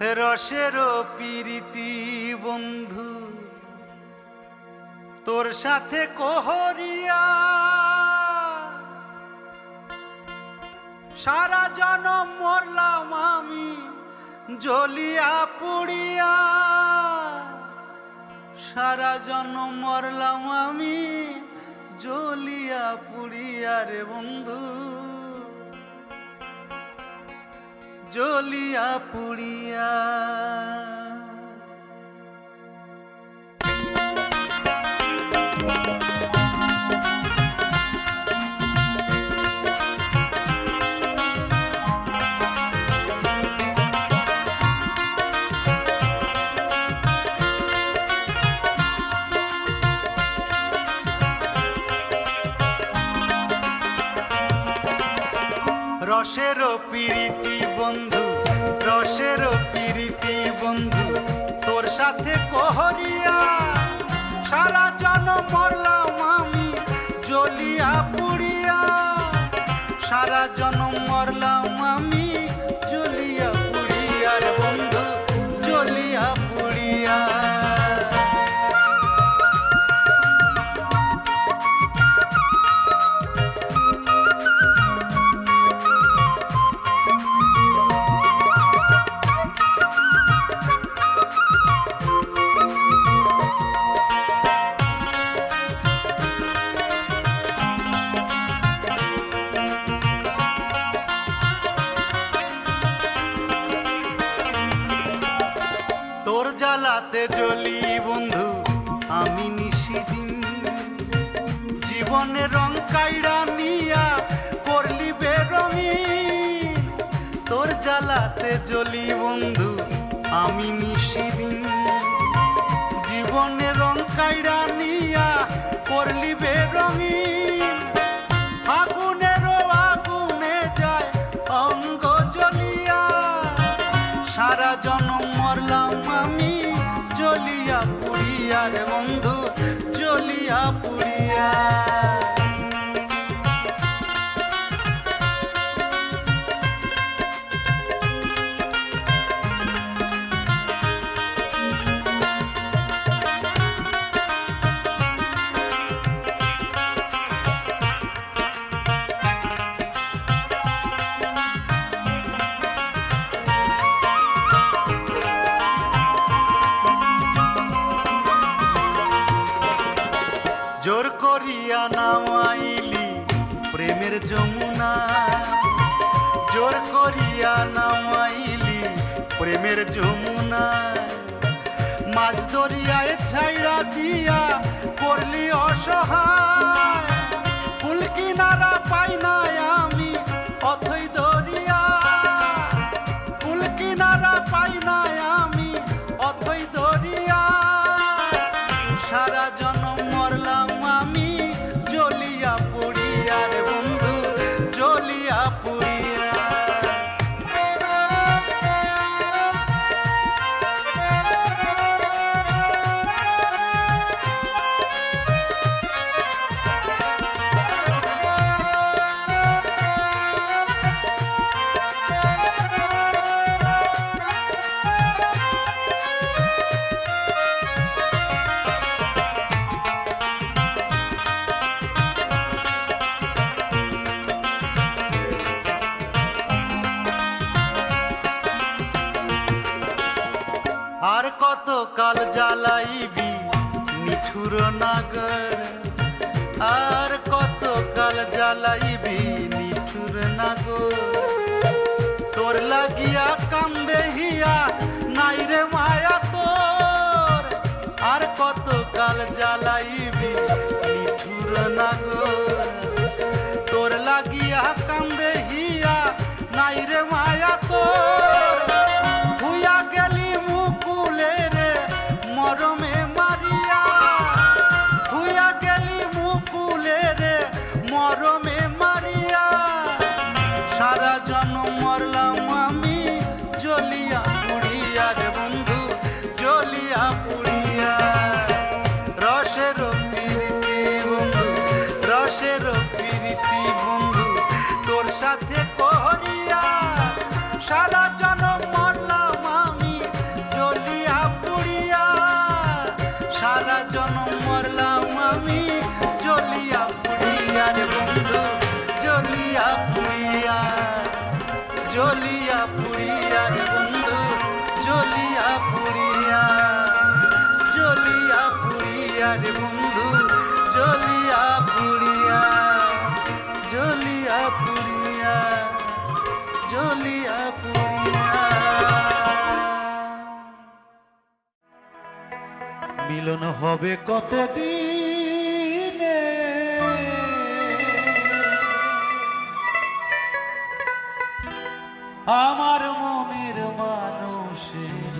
রসের প্রীতি, বন্ধু। তোর সাথে কোহরিয়া। সারা জনম মরলাম আমি জ্বলিয়া পুড়িয়া। সারা জনম মরলাম আমি জ্বলিয়া পুড়িয়া রে বন্ধু। জলিয়া পুড়িয়া রাতে কোহরিয়া সারা কাইড়া নিয়া করলি বেরঙি তোর জ্বালাতে জ্বলি বন্ধু, আমি নিশিদিন জীবনে রং কাইড়া নিয়া করলি বেরঙি আগুনেরও আগুনে যায় অঙ্গ জ্বলিয়া। সারা জনম আমি, জ্বলিয়া পুড়িয়া রে বন্ধু চলিয়া পুড়িয়া। জ্বালাইবে। সারা জনম মরলাম আমি। জ্বলিয়া পুড়িয়া রে বন্ধু জ্বলিয়া পুড়িয়া। জ্বলিয়া পুড়িয়া রে বন্ধু জ্বলিয়া পুড়িয়া। জ্বলিয়া পুড়িয়া রে বন্ধু। মিলন হবে কত দিন আমার মনের মানুষের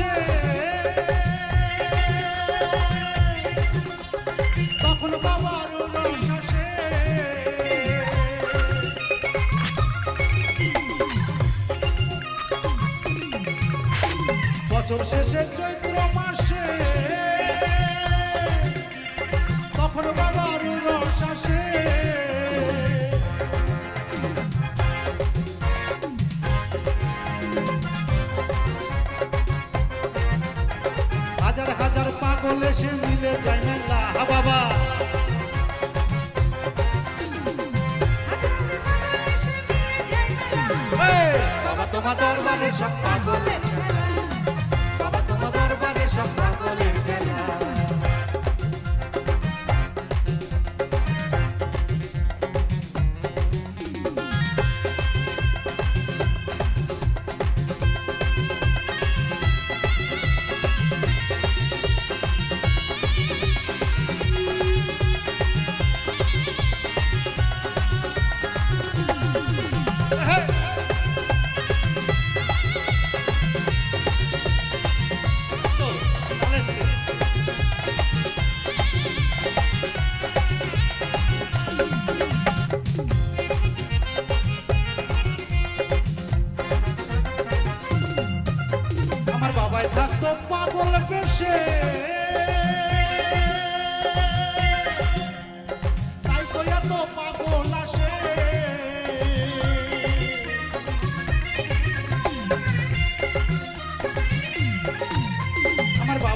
Cheio. দেশে মিলে যায় মেলা বাবা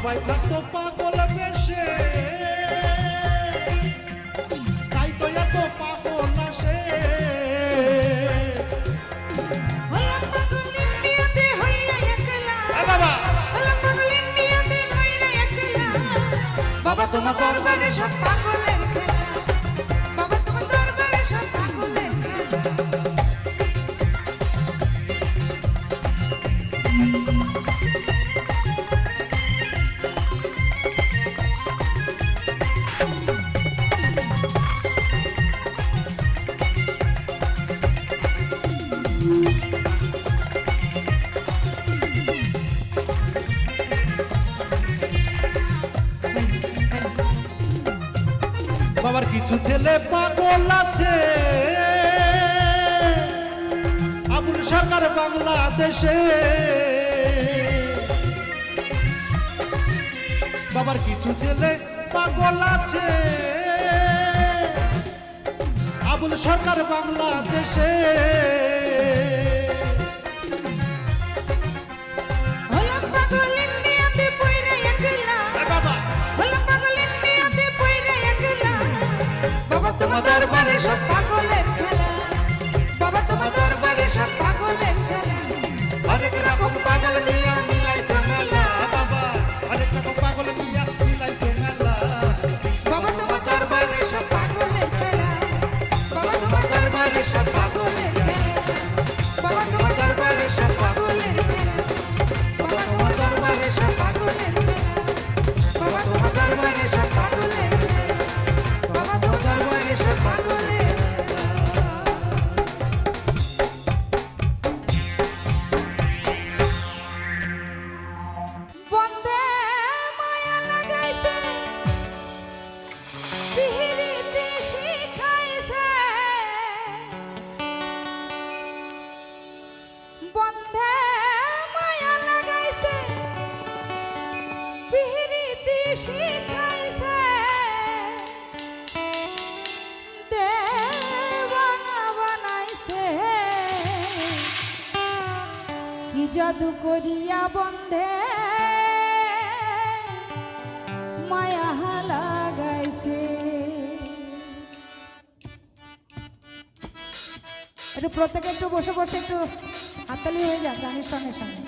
সবাই থাকতো পাগল বেশে। তাই তো এত পাগল আসে বাবা। তোমার দরবারে সব আছে। আবুল সরকার বাংলাদেশে। বাবার কিছু ছেলে পাগল আছে। আবুল সরকার বাংলাদেশে। 你说 কি জাদু করিয়া বন্ধে মায়া লাগাইছে। একটু প্রত্যেকে একটু বসে বসে একটু হাততালি হয়ে যাক, গানের সঙ্গে সঙ্গে।